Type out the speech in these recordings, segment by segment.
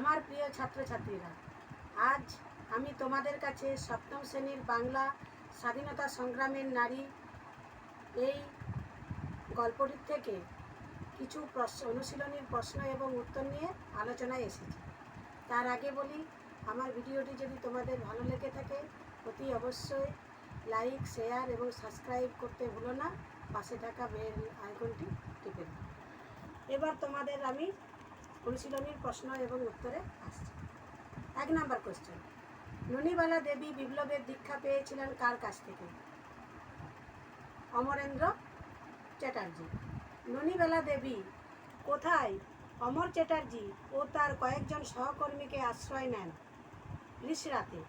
আমার প্রিয় ছাত্রছাত্রীরা, আজ আমি তোমাদের কাছে সপ্তম শ্রেণির বাংলা স্বাধীনতা সংগ্রামের নারী এই গল্পটির থেকে কিছু প্রশ্ন, অনুশীলনীর প্রশ্ন এবং উত্তর নিয়ে আলোচনায় এসেছি। তার আগে বলি, আমার ভিডিওটি যদি তোমাদের ভালো লেগে থাকে, অতি অবশ্যই লাইক, শেয়ার এবং সাবস্ক্রাইব করতে ভুলো না। পাশে থাকা বেল আইকনটি টিপে এবার তোমাদের আমি অনুশীলনীর প্রশ্ন এবং উত্তরে আসছে। এক নাম্বার কোশ্চেন ননিবালা দেবী বিপ্লবের দীক্ষা পেয়েছিলেন কার কাছ থেকে? অমরেন্দ্র চ্যাটার্জি। ননিবালা দেবী কোথায়? অমর চ্যাটার্জি ও তার কয়েকজন সহকর্মীকে আশ্রয় নেন? ঋষরাতে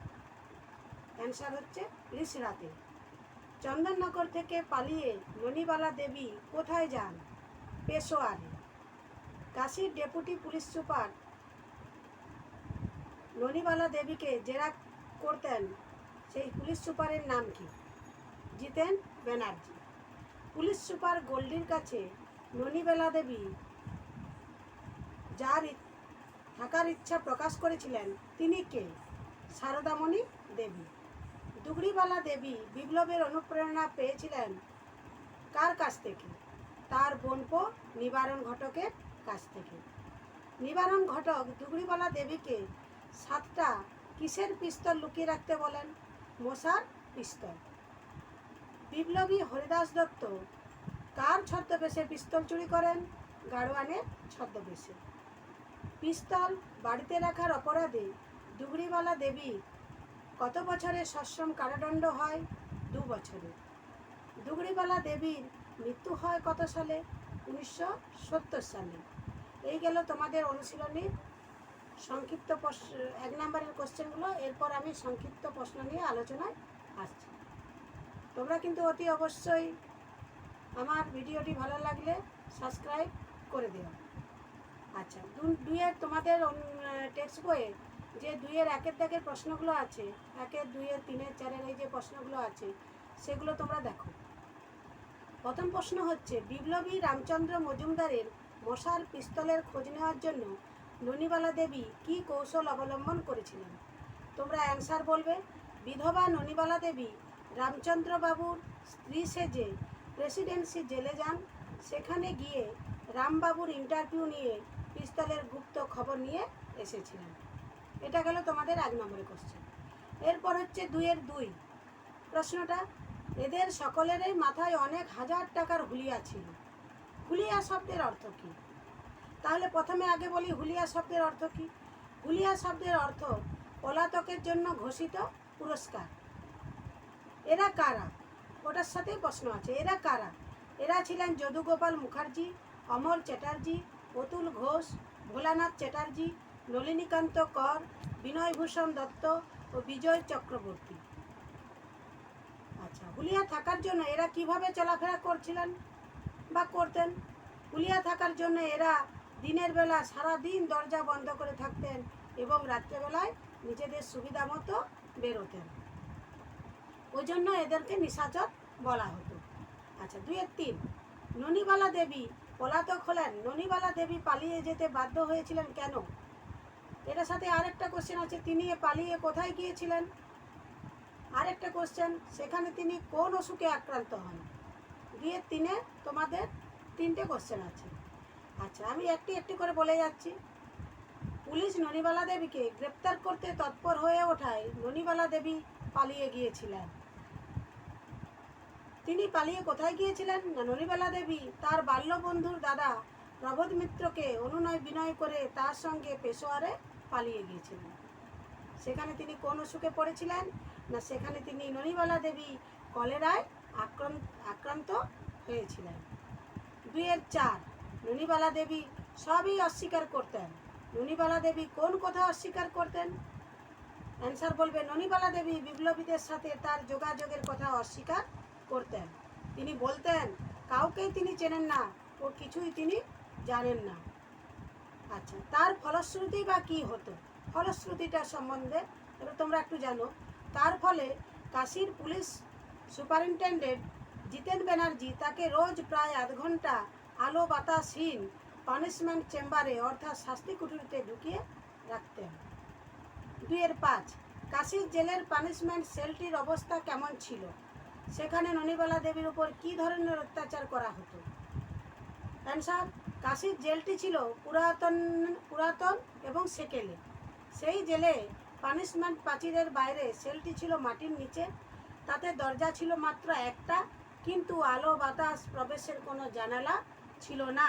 অ্যান্সার হচ্ছে ঋষরাতে চন্দননগর থেকে পালিয়ে ননিবালা দেবী কোথায় যান? পেশোয়ারে। কাশীর ডেপুটি পুলিশ সুপার ননিবালা দেবীকে জেরা করতেন, সেই পুলিশ সুপারের নাম কি? জিতেন ব্যানার্জি। পুলিশ সুপার গোল্ডির কাছে ননিবেলা দেবী যার থাকার ইচ্ছা প্রকাশ করেছিলেন, তিনি কে? সারদামণি দেবী। দুগড়িবালা দেবী বিপ্লবের অনুপ্রেরণা পেয়েছিলেন কার কাছ থেকে? তার বোনপো নিবারণ ঘটকের কাছ থেকে। নিবারণ ঘটক দুগড়িবালা দেবীকে সাতটা কিসের পিস্তল লুকিয়ে রাখতে বলেন? মশার পিস্তল। বিপ্লবী হরিদাস দত্ত কার ছদ্মবেশে পিস্তল চুরি করেন? গাড়োয়ানের ছদ্মবেশে। পিস্তল বাড়িতে রাখার অপরাধে দুগড়িবালা দেবী কত বছরের সশ্রম কারাদণ্ড হয়? দু বছরে। দুগড়িবালা দেবীর মৃত্যু হয় কত সালে? উনিশশো সত্তর সালে। এই গেল তোমাদের অনুশীলনীর সংক্ষিপ্ত প্রশ্ন, এক নম্বরের কোশ্চেনগুলো, এরপর আমি সংক্ষিপ্ত প্রশ্ন নিয়ে আলোচনায় আসছি। তোমরা কিন্তু অতি অবশ্যই আমার ভিডিওটি ভালো লাগলে সাবস্ক্রাইব করে দিও। আচ্ছা দু- দুইয়ের তোমাদের টেক্সট বইয়ে যে দুইয়ের একের দাগের প্রশ্নগুলো আছে, একের, দুইয়ের, তিনের, চারের এই যে প্রশ্নগুলো আছে, সেগুলো তোমরা দেখো। প্রথম প্রশ্ন হচ্ছে, বিপ্লবী রামচন্দ্র মজুমদারের মশার পিস্তলের খোঁজ নেওয়ার জন্য ননীবালা দেবী কী কৌশল অবলম্বন করেছিলেন? তোমরা অ্যান্সার বলবে, বিধবা ননীবালা দেবী রামচন্দ্রবাবুর স্ত্রী সেজে প্রেসিডেন্সি জেলে যান। সেখানে গিয়ে রামবাবুর ইন্টারভিউ নিয়ে পিস্তলের গুপ্ত খবর নিয়ে এসেছিলেন। এটা গেল তোমাদের এক নম্বরের কোশ্চেন এরপর হচ্ছে দুইয়ের দুই। প্রশ্নটা এদের সকলেরই মাথায় অনেক হাজার টাকার হুলিয়া ছিল। হুলিয়া শব্দের অর্থ কী? তাহলে প্রথমে আগে বলি হুলিয়া শব্দের অর্থ কী? হুলিয়া শব্দের অর্থ পলাতকের জন্য ঘোষিত পুরস্কার। এরা কারা? ওটার সাথেই প্রশ্ন আছে। এরা কারা? এরা ছিলেন যদুগোপাল মুখার্জি অমর চ্যাটার্জি, অতুল ঘোষ, ভোলানাথ চ্যাটার্জি, নলিনীকান্ত কর, বিনয়ভূষণ দত্ত ও বিজয় চক্রবর্তী। আচ্ছা হুলিয়া থাকার জন্য এরা কীভাবে চলাফেরা করছিলেন বা করতেন? হুলিয়া থাকার জন্য এরা দিনের বেলা সারা দিন দরজা বন্ধ করে থাকতেন এবং রাত্রেবেলায় নিজেদের সুবিধা মতো বেরোতেন। ওই জন্য এদেরকে নিশাচর বলা হতো। আচ্ছা দুইয়ের তিন, ননিবালা দেবী পলাতক হলেন। ননিবালা দেবী পালিয়ে যেতে বাধ্য হয়েছিলেন কেন? এটার সাথে আরেকটা কোশ্চেন আছে, তিনি পালিয়ে কোথায় গিয়েছিলেন? আরেকটা কোশ্চেন সেখানে তিনি কোন অসুখে আক্রান্ত হন? দুইয়ের তিনে তোমাদের তিনটে কোশ্চেন আছে। আচ্ছা আমি একটি একটি করে বলে যাচ্ছি। পুলিশ ননিবালা দেবীকে গ্রেপ্তার করতে তৎপর হয়ে ওঠায় ননিবালা দেবী পালিয়ে গিয়েছিলেন। তিনি পালিয়ে কোথায় গিয়েছিলেন? না, ননিবালা দেবী তার বাল্য বন্ধুর দাদা প্রবোধ মিত্রকে অনুনয় বিনয় করে তার সঙ্গে পেশোয়ারে পালিয়ে গিয়েছিলেন। সেখানে তিনি কোন অসুখে পড়েছিলেন? না, সেখানে তিনি ননিবালা দেবী কলেরায় আক্রান্ত আক্রান্ত হয়েছিলেন। দুইয়ের চার, ননিবালা দেবী সবই অস্বীকার করতেন। ননিবালা দেবী কোন কথা অস্বীকার করতেন? অ্যান্সার বলবে, ননিবালা দেবী বিপ্লবীদের সাথে তার যোগাযোগের কথা অস্বীকার করতেন। তিনি বলতেন, কাউকেই তিনি চেনেন না, ও কিছুই তিনি জানেন না। আচ্ছা তার ফলশ্রুতি বা কী হতো? ফলশ্রুতিটা সম্বন্ধে তোমরা একটু জানো। তার ফলে কাশীর পুলিশ সুপারিনটেন্ডেন্ট জিতেন ব্যানার্জি তাকে রোজ প্রায় আধ ঘণ্টা আলো বাতাসহীন পানিশমেন্ট চেম্বারে অর্থাৎ শাস্তি কুঠুরিতে ঢুকিয়ে রাখতেন। দুইয়ের পাঁচ, কাশির জেলের পানিশমেন্ট সেলটির অবস্থা কেমন ছিল? সেখানে ননিবালা দেবীর উপর কী ধরনের অত্যাচার করা হতো? অ্যান্সার, কাশির জেলটি ছিল পুরাতন পুরাতন এবং সেকেলে। সেই জেলে পানিশমেন্ট প্রাচীরের বাইরে সেলটি ছিল মাটির নিচে, তাতে দরজা ছিল মাত্র একটা, কিন্তু আলো বাতাস প্রবেশের কোনো জানালা ছিল না।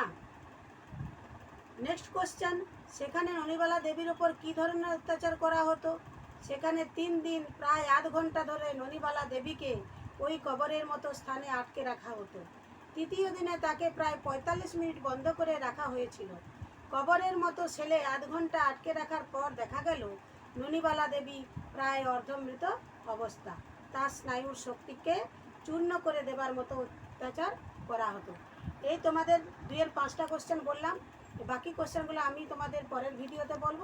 নেক্সট কোশ্চেন সেখানে ননিবালা দেবীর ওপর কী ধরনের অত্যাচার করা হতো? সেখানে তিন দিন, প্রায় আধ ঘণ্টা ধরে ননিবালা দেবীকে ওই কবরের মতো স্থানে আটকে রাখা হতো। তৃতীয় দিনে তাকে প্রায় পঁয়তাল্লিশ মিনিট বন্ধ করে রাখা হয়েছিল। কবরের মতো সেলে আধ ঘণ্টা আটকে রাখার পর দেখা গেল ননিবালা দেবী প্রায় অর্ধমৃত অবস্থা। তার স্নায়ুর শক্তিকে চূর্ণ করে দেবার মতো অত্যাচার করা হতো। এই তোমাদের দুয়ের পাঁচটা কোশ্চেন বললাম। বাকি কোশ্চেনগুলো আমি তোমাদের পরের ভিডিওতে বলব।